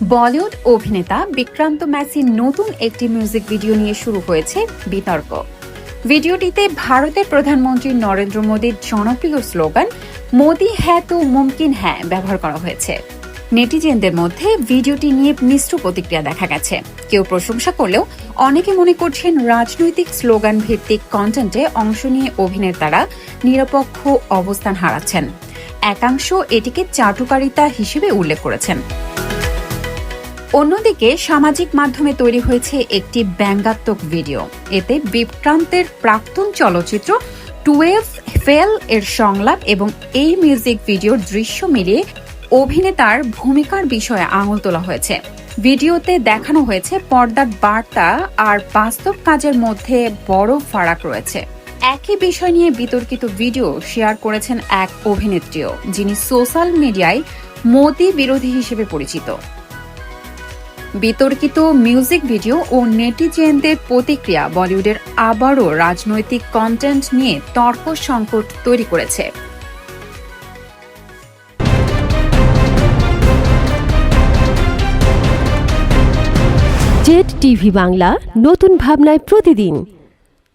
বলিউড অভিনেতা বিক্রান্ত ম্যাসির নতুন একটি মিউজিক ভিডিও নিয়ে শুরু হয়েছে বিতর্ক। ভিডিওটিতে ভারতের প্রধানমন্ত্রী নরেন্দ্র মোদীর জনপ্রিয় স্লোগান, মোদি হ্যাঁ তো মুমকিন হ্যাঁ ব্যবহার করা হয়েছে। নেটিজেনদের মধ্যে ভিডিওটি নিয়ে মিশ্র প্রতিক্রিয়া দেখা গেছে। কেউ প্রশংসা করলেও অনেকে মনে করছেন রাজনৈতিক স্লোগান ভিত্তিক কন্টেন্টে অংশ নিয়ে অভিনেতারা নিরপেক্ষ অবস্থান হারাচ্ছেন। একাংশ এটিকে চাটুকারিতা হিসেবে উল্লেখ করেছেন। অন্যদিকে সামাজিক মাধ্যমে তৈরি হয়েছে একটি ব্যঙ্গাত্মক ভিডিও। এতে বিভ্রান্তের প্রাক্তন চলচ্চিত্র টুয়েলভ ফেল এর সংলাপ এবং এই মিউজিক ভিডিওর দৃশ্য মিলিয়ে অভিনেতার ভূমিকার বিষয়ে আঙুল তোলা হয়েছে। ভিডিওতে দেখানো হয়েছে পর্দার বার্তা আর বাস্তব কাজের মধ্যে বড় ফারাক রয়েছে। একই বিষয় নিয়ে বিতর্কিত ভিডিও শেয়ার করেছেন এক অভিনেত্রীও, যিনি সোশ্যাল মিডিয়ায় মোদি বিরোধী হিসেবে পরিচিত। বিতর্কিত মিউজিক ভিডিও ও নেটিজেনদের প্রতিক্রিয়া বলিউডের আবারও রাজনৈতিক কন্টেন্ট নিয়ে তর্ক সংকট তৈরি করেছে। জেড টিভি বাংলা, নতুন ভাবনায় প্রতিদিন।